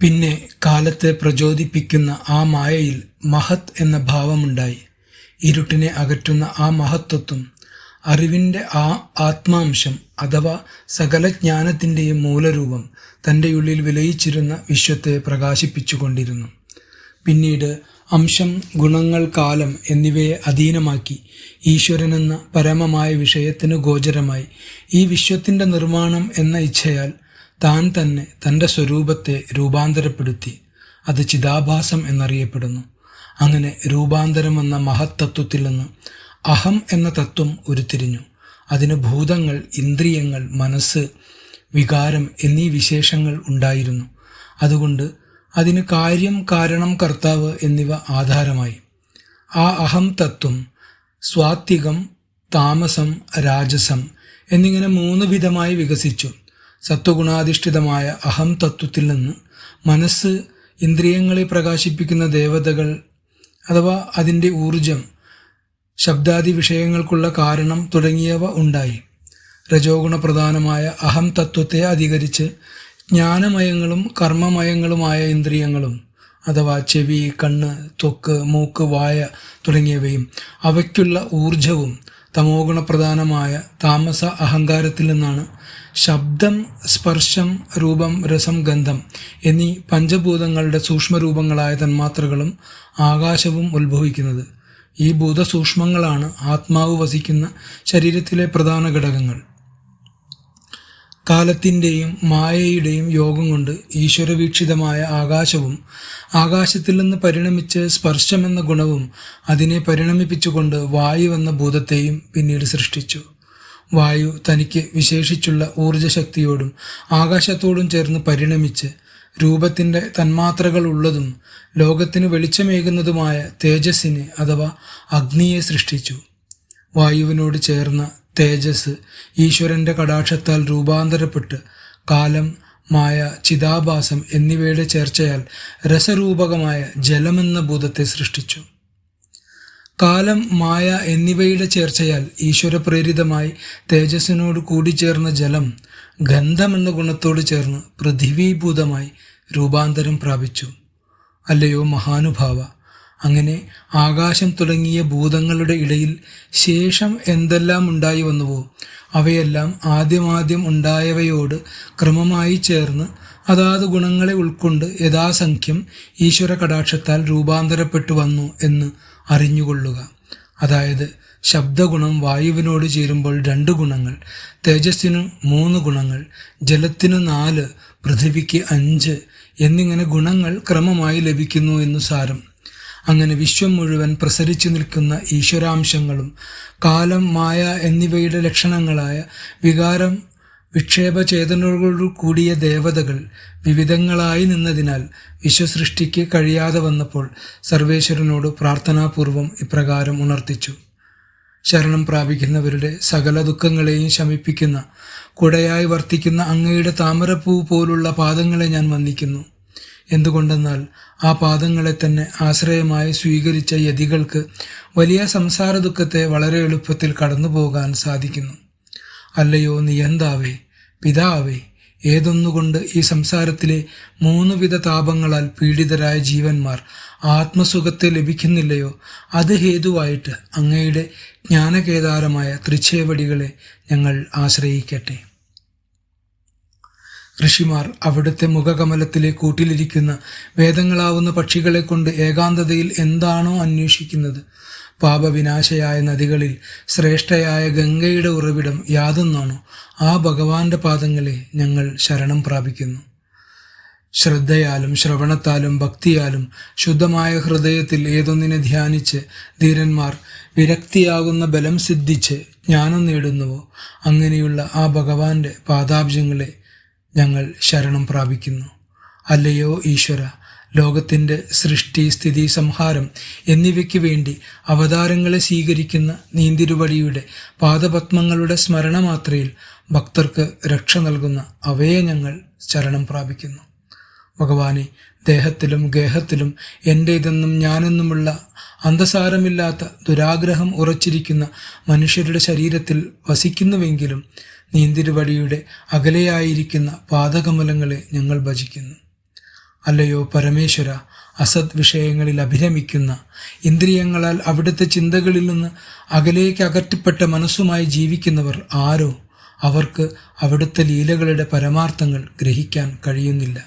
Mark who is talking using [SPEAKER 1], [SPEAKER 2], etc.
[SPEAKER 1] പിന്നെ കാലത്തെ പ്രചോദിപ്പിക്കുന്ന ആ മായയിൽ മഹത് എന്ന ഭാവമുണ്ടായി. ഇരുട്ടിനെ അകറ്റുന്ന ആ മഹത്വത്വം അറിവിന്റെ ആ ആത്മാംശം അഥവാ സകല ജ്ഞാനത്തിന്റെയും മൂലരൂപം തന്റെ ഉള്ളിൽ വിലയിച്ചിരുന്ന വിശ്വത്തെ പ്രകാശിപ്പിച്ചുകൊണ്ടിരുന്നു. പിന്നീട് അംശം ഗുണങ്ങൾ കാലം എന്നിവയെ അധീനമാക്കി ഈശ്വരനെന്ന പരമമായ വിഷയത്തിന് ഗോചരമായി ഈ വിശ്വത്തിന്റെ നിർമ്മാണം എന്ന ഇച്ഛയാൽ താൻ തന്നെ തന്റെ സ്വരൂപത്തെ രൂപാന്തരപ്പെടുത്തി അത് ചിതാഭാസം എന്നറിയപ്പെടുന്നു. അങ്ങനെ രൂപാന്തരം എന്ന മഹത്തത്വത്തിൽ നിന്ന് അഹം എന്ന തത്വം ഉരുത്തിരിഞ്ഞു. അതിന് ഭൂതങ്ങൾ ഇന്ദ്രിയങ്ങൾ മനസ്സ് വികാരം എന്നീ വിശേഷങ്ങൾ ഉണ്ടായിരുന്നു. അതുകൊണ്ട് അതിന് കാര്യം കാരണം കർത്താവ് എന്നിവ ആധാരമായി. ആ അഹം തത്വം സ്വാത്വികം താമസം രാജസം എന്നിങ്ങനെ മൂന്ന് വിധമായി വികസിച്ചു. സത്വഗുണാധിഷ്ഠിതമായ അഹം തത്വത്തിൽ നിന്ന് മനസ്സ് ഇന്ദ്രിയങ്ങളെ പ്രകാശിപ്പിക്കുന്ന ദേവതകൾ അഥവാ അതിന്റെ ഊർജം ശബ്ദാദി വിഷയങ്ങൾക്കുള്ള കാരണം തുടങ്ങിയവ ഉണ്ടായി. രജോഗുണ പ്രധാനമായ അഹം തത്വത്തെ അധികരിച്ച് ജ്ഞാനമയങ്ങളും കർമ്മമയങ്ങളുമായ ഇന്ദ്രിയങ്ങളും അഥവാ ചെവി കണ്ണ് ത്വക്ക് മൂക്ക് വായ തുടങ്ങിയവയും അവയ്ക്കുള്ള ഊർജവും തമോ ഗുണപ്രധാനമായ താമസ അഹങ്കാരത്തിൽ നിന്നാണ് ശബ്ദം സ്പർശം രൂപം രസം ഗന്ധം എന്നീ പഞ്ചഭൂതങ്ങളുടെ സൂക്ഷ്മരൂപങ്ങളായ തന്മാത്രകളും ആകാശവും ഉത്ഭവിക്കുന്നത്. ഈ ഭൂതസൂക്ഷ്മങ്ങളാണ് ആത്മാവ് വസിക്കുന്ന ശരീരത്തിലെ പ്രധാന ഘടകങ്ങൾ. കാലത്തിന്റെയും മായയുടെയും യോഗം കൊണ്ട് ഈശ്വരവീക്ഷിതമായ ആകാശവും ആകാശത്തിൽ നിന്ന് പരിണമിച്ച് സ്പർശമെന്ന ഗുണവും അതിനെ പരിണമിപ്പിച്ചുകൊണ്ട് വായു എന്ന ഭൂതത്തെയും പിന്നീട് സൃഷ്ടിച്ചു. വായു തനിക്ക് വിശേഷിച്ചുള്ള ഊർജശക്തിയോടും ആകാശത്തോടും ചേർന്ന് പരിണമിച്ച് രൂപത്തിന്റെ തന്മാത്രകൾ ഉള്ളതും ലോകത്തിന് വെളിച്ചമേകുന്നതുമായ തേജസ്സിനെ അഥവാ അഗ്നിയെ സൃഷ്ടിച്ചു. വായുവിനോട് ചേർന്ന തേജസ് ഈശ്വരന്റെ കടാക്ഷത്താൽ രൂപാന്തരപ്പെട്ട് കാലം മായ ചിതാഭാസം എന്നിവയുടെ ചേർച്ചയാൽ രസരൂപകമായ ജലമെന്ന ഭൂതത്തെ സൃഷ്ടിച്ചു. കാലം മായ എന്നിവയുടെ ചേർച്ചയാൽ ഈശ്വരപ്രേരിതമായി തേജസ്സിനോട് കൂടിച്ചേർന്ന ജലം ഗന്ധമെന്ന ഗുണത്തോട് ചേർന്ന് പൃഥിവീഭൂതമായി രൂപാന്തരം പ്രാപിച്ചു. അല്ലയോ മഹാനുഭാവ അങ്ങനെ ആകാശം തുടങ്ങിയ ഭൂതങ്ങളുടെ ഇടയിൽ ശേഷം എന്തെല്ലാം ഉണ്ടായി വന്നുവോ? അവയെല്ലാം ആദ്യമാദ്യം ഉണ്ടായവയോട് ക്രമമായി ചേർന്ന് അതാത് ഗുണങ്ങളെ ഉൾക്കൊണ്ട് യഥാസംഖ്യം ഈശ്വര കടാക്ഷത്താൽ രൂപാന്തരപ്പെട്ടു വന്നു എന്ന് അറിഞ്ഞുകൊള്ളുക. അതായത് ശബ്ദഗുണം വായുവിനോട് ചേരുമ്പോൾ രണ്ട് ഗുണങ്ങൾ തേജസ്സിന് മൂന്ന് ഗുണങ്ങൾ ജലത്തിന് നാല് പൃഥിവിക്ക് അഞ്ച് എന്നിങ്ങനെ ഗുണങ്ങൾ ക്രമമായി ലഭിക്കുന്നു എന്ന് സാരം. അങ്ങനെ വിശ്വം മുഴുവൻ പ്രസരിച്ചു നിൽക്കുന്ന ഈശ്വരാംശങ്ങളും കാലം മായ എന്നിവയുടെ ലക്ഷണങ്ങളായ വികാരം വിക്ഷേപചേതനകളോടു കൂടിയ ദേവതകൾ വിവിധങ്ങളായി നിന്നതിനാൽ വിശ്വസൃഷ്ടിക്ക് കഴിയാതെ വന്നപ്പോൾ സർവേശ്വരനോട് പ്രാർത്ഥനാപൂർവം ഇപ്രകാരം ഉണർത്തിച്ചു. ശരണം പ്രാപിക്കുന്നവരുടെ സകല ദുഃഖങ്ങളെയും ശമിപ്പിക്കുന്ന കുടയായി വർത്തിക്കുന്ന അങ്ങയുടെ താമരപ്പൂ പോലുള്ള പാദങ്ങളെ ഞാൻ വന്ദിക്കുന്നു. എന്തുകൊണ്ടെന്നാൽ ആ പാദങ്ങളെ തന്നെ ആശ്രയമായി സ്വീകരിച്ച യതികൾക്ക് വലിയ സംസാര ദുഃഖത്തെ വളരെ എളുപ്പത്തിൽ കടന്നു പോകാൻ സാധിക്കുന്നു. അല്ലയോ നിയന്താവേ പിതാവേ ഏതൊന്നുകൊണ്ട് ഈ സംസാരത്തിലെ മൂന്ന് വിധ താപങ്ങളാൽ പീഡിതരായ ജീവന്മാർ ആത്മസുഖത്തെ ലഭിക്കുന്നില്ലയോ? അത് ഹേതുവായിട്ട് അങ്ങയുടെ ജ്ഞാനകേദാരമായ തൃച്ഛേവടികളെ ഞങ്ങൾ ആശ്രയിക്കട്ടെ. ഋഷിമാർ അവിടുത്തെ മുഖകമലത്തിലെ കൂട്ടിലിരിക്കുന്ന വേദങ്ങളാവുന്ന പക്ഷികളെ കൊണ്ട് ഏകാന്തതയിൽ എന്താണോ അന്വേഷിക്കുന്നത്. പാപവിനാശയായ നദികളിൽ ശ്രേഷ്ഠയായ ഗംഗയുടെ ഉറവിടം യാതൊന്നാണോ? ആ ഭഗവാന്റെ പാദങ്ങളെ ഞങ്ങൾ ശരണം പ്രാപിക്കുന്നു. ശ്രദ്ധയാലും ശ്രവണത്താലും ഭക്തിയാലും ശുദ്ധമായ ഹൃദയത്തിൽ ഏതൊന്നിനെ ധ്യാനിച്ച് ധീരന്മാർ വിരക്തിയാകുന്ന ബലം സിദ്ധിച്ച് ജ്ഞാനം നേടുന്നുവോ? അങ്ങനെയുള്ള ആ ഭഗവാന്റെ പാദാബ്ജങ്ങളെ ഞങ്ങൾ ശരണം പ്രാപിക്കുന്നു. അല്ലയോ ഈശ്വര ലോകത്തിന്റെ സൃഷ്ടി സ്ഥിതി സംഹാരം എന്നിവയ്ക്ക് വേണ്ടി അവതാരങ്ങളെ സ്വീകരിക്കുന്ന നീന്തിരുവടിയുടെ പാദപത്മങ്ങളുടെ സ്മരണമാത്രയിൽ ഭക്തർക്ക് രക്ഷ നൽകുന്ന അവയെ ഞങ്ങൾ ശരണം പ്രാപിക്കുന്നു. ഭഗവാനെ ദേഹത്തിലും ഗേഹത്തിലും എന്റേതെന്നും ഞാനെന്നുമുള്ള അന്തസാരമില്ലാത്ത ദുരാഗ്രഹം ഉറച്ചിരിക്കുന്ന മനുഷ്യരുടെ ശരീരത്തിൽ വസിക്കുന്നുവെങ്കിലും നീന്തിരുവടിയുടെ അകലെയായിരിക്കുന്ന പാദകമലങ്ങളെ ഞങ്ങൾ ഭജിക്കുന്നു. അല്ലയോ പരമേശ്വര അസത് വിഷയങ്ങളിൽ അഭിരമിക്കുന്ന ഇന്ദ്രിയങ്ങളാൽ അവിടുത്തെ ചിന്തകളിൽ നിന്ന് അകലേക്ക് അകറ്റപ്പെട്ട മനസ്സുമായി ജീവിക്കുന്നവർ ആരോ? അവർക്ക് അവിടുത്തെ ലീലകളുടെ പരമാർത്ഥങ്ങൾ ഗ്രഹിക്കാൻ കഴിയുന്നില്ല.